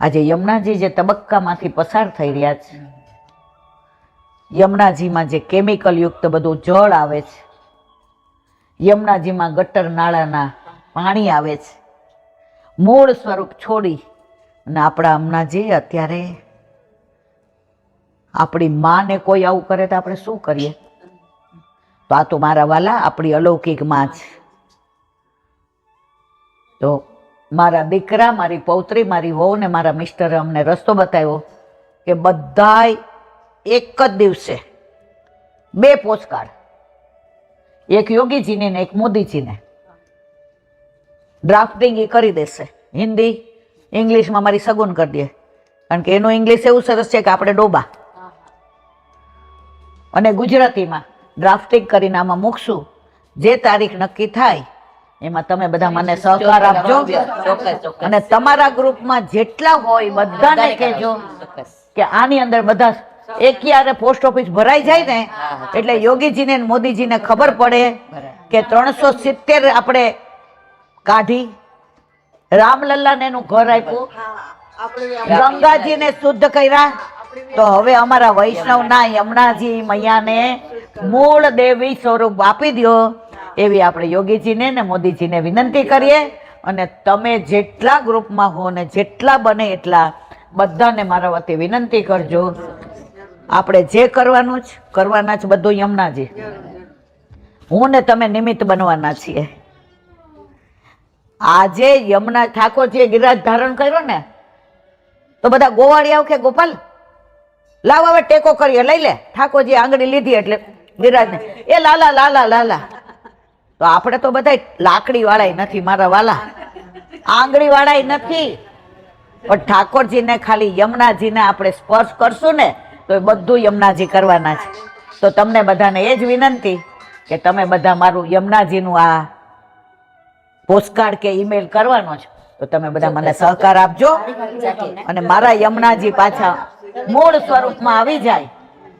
આજે યમુનાજી જે તબક્કામાંથી પસાર થઈ રહ્યા છે, યમુનાજીમાં જે કેમિકલ યુક્ત બધું જળ આવે છે, યમુનાજીમાં ગટર નાળાના પાણી આવે છે, મૂળ સ્વરૂપ છોડી અને આપણા હમણાંજી અત્યારે આપણી માને કોઈ આવું કરે તો આપણે શું કરીએ? તો આ તો મારા વાલા આપણી અલૌકિકમાં છે. તો મારા દીકરા, મારી પૌત્રી, મારી વહુ ને મારા મિસ્ટરે અમને રસ્તો બતાવ્યો કે બધાય એક જ દિવસે બે પોસ્ટકાર્ડ એક યોગીજીને ને એક મોદીજીને. ડ્રાફ્ટિંગ એ કરી દેશે. હિન્દી, ઇંગ્લિશમાં મારી સગુન કરી દે. કારણ કે એનું ઇંગ્લિશ એવું સરસ છે કે આપણે ડોબા. અને ગુજરાતીમાં ડ્રાફ્ટિંગ કરીને આમાં મૂકશું. જે તારીખ નક્કી થાય એમાં તમે બધા મને સહકાર આપજો. અને તમારા ગ્રુપમાં જેટલા હોય બધાને કહેજો. કે આની અંદર બધા એකිયારે પોસ્ટ ઓફિસ ભરાઈ જાય ને એટલે યોગીજીને મોદીજીને ખબર પડે કે ત્રણસો સિત્તેર આપણે કાઢી રામલલ્લાને એનું ઘર આપ્યું ગંગાજીને શુદ્ધ કર્યા. તો હવે અમારા વૈષ્ણવ ના યમુનાજી મૈયાને મૂળ દેવી સ્વરૂપ આપી દો એવી આપણે યોગીજીને ને મોદીજીને વિનંતી કરીએ અને તમે જેટલા ગ્રુપમાં હો ને જેટલા બને એટલા બધાને મારા વતી વિનંતી કરજો. આપણે જે કરવાનું જ, કરવાના જ બધું યમુનાજી હું ને તમે નિમિત્ત બનવાના છીએ. આજે યમુના ઠાકોરજીએ ગિરાજ ધારણ કર્યો ને, તો બધા ગોવાળી આવ કે ગોપાલ, લાવ હવે ટેકો કરીએ, લઈ લે. ઠાકોરજી આંગળી લીધી એટલે ગિરાજને. એ લાલા લાલા લાલા. તો આપણે તો બધા લાકડી વાળાય નથી મારા વાલા. આંગળી વાળાય નથી. પણ ઠાકોરજીને ખાલી યમુનાજીને આપણે સ્પર્શ કરશું ને, તો એ બધું યમુનાજી કરવાના છે. તો તમને બધાને એ જ વિનંતી કે તમે બધા મારું યમુનાજીનું આ પોસ્ટકાર્ડ કે ઈમેલ કરવાનો છે, તો તમે બધા મને સહકાર આપજો અને મારા યમુનાજી પાછા મૂળ સ્વરૂપમાં આવી જાય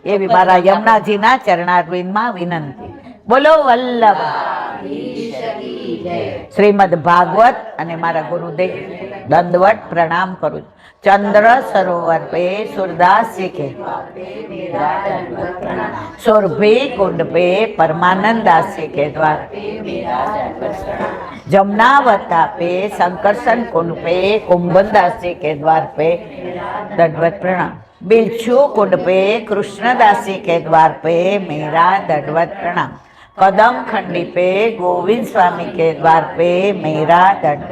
એવી મારા યમુનાજીના ચરણારવિંદમાં વિનંતી. બોલો વલ્લભ. શ્રીમદ ભાગવત અને મારા ગુરુદેવ દંદવટ પ્રણામ કરું છું. ચંદ્ર સરોવર પે સુરદાસ કે સુરભી કુંડ પે પરમાનંદાસ કે દ્વાર. જમનાવતા પે શંકરસન કુંડ પે કુંભન કુંભનદાસ કે દ્વાર પે દંડવત પ્રણામ. બિલછુ કુંડ પે કૃષ્ણદાસી કે દ્વાર પે મેરા દંડવત પ્રણામ. कदम खंडी पे गोविंद स्वामी के द्वार पे मेरा दंड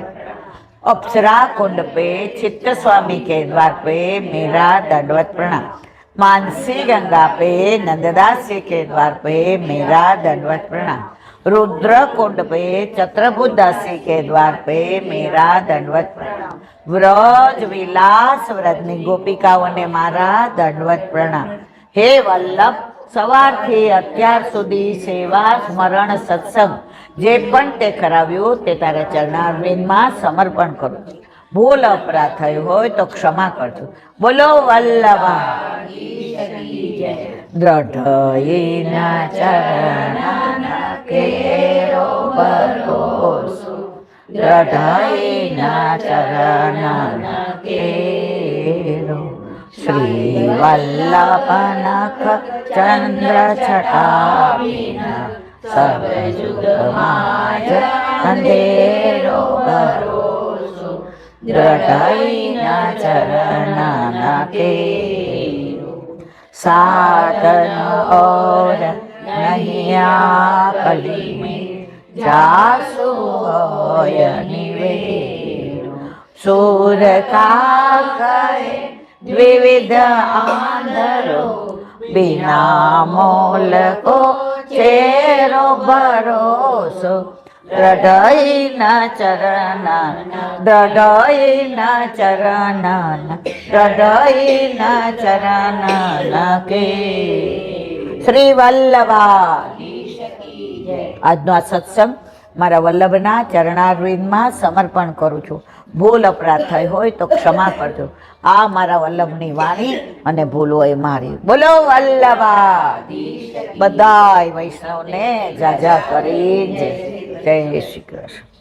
अप्सरा कुंड पे चित्त स्वामी के द्वार पे मेरा दंडवत प्रणाम मानसी गंगा पे नंददास जी के द्वार पे मेरा दंडवत प्रणाम रुद्र कुंड पे चत्रभुदास जी के द्वार पे मेरा दंडवत प्रणाम વ્રજ વિલાસ વ્રતની ગોપિકાઓને મારા દંડવત પ્રણામ હે વલ્લભ સવારથી અત્યાર સુધી સેવા, સ્મરણ, સત્સંગ, જે પણ તે કરાવ્યું તે તારા ચરણારવિંદમાં સમર્પણ કરું છું. ભૂલ અપરાધ થયો હોય તો ક્ષમા કરજો. બોલો, વલ્લભા. દ્રઢયના ચરણાના श्री वल्लभनख चंद्र छटाविन सब जुग माय अंधेरो भरोसो दृढैन चरणन के साधन और नहिया कली में निवे सूर का करे દ્વિવિધ આંધરો બિના મોલકો ચેરો ભરોસો રડયના ચરણા રડયના ચરણા રડયના ચરણા કે. શ્રી વલ્લભા આજનો આ સત્સંગ મારા વલ્લભના ચરણારવિંદમાં સમર્પણ કરું છું. ભૂલ અપરાધ થઈ હોય તો ક્ષમા કરજો. આ મારા વલ્લભની વાણી અને ભૂલ હોય મારી. બોલો વલ્લભા બધાય વૈષ્ણવને જાજા કરી જય શ્રી કૃષ્ણ.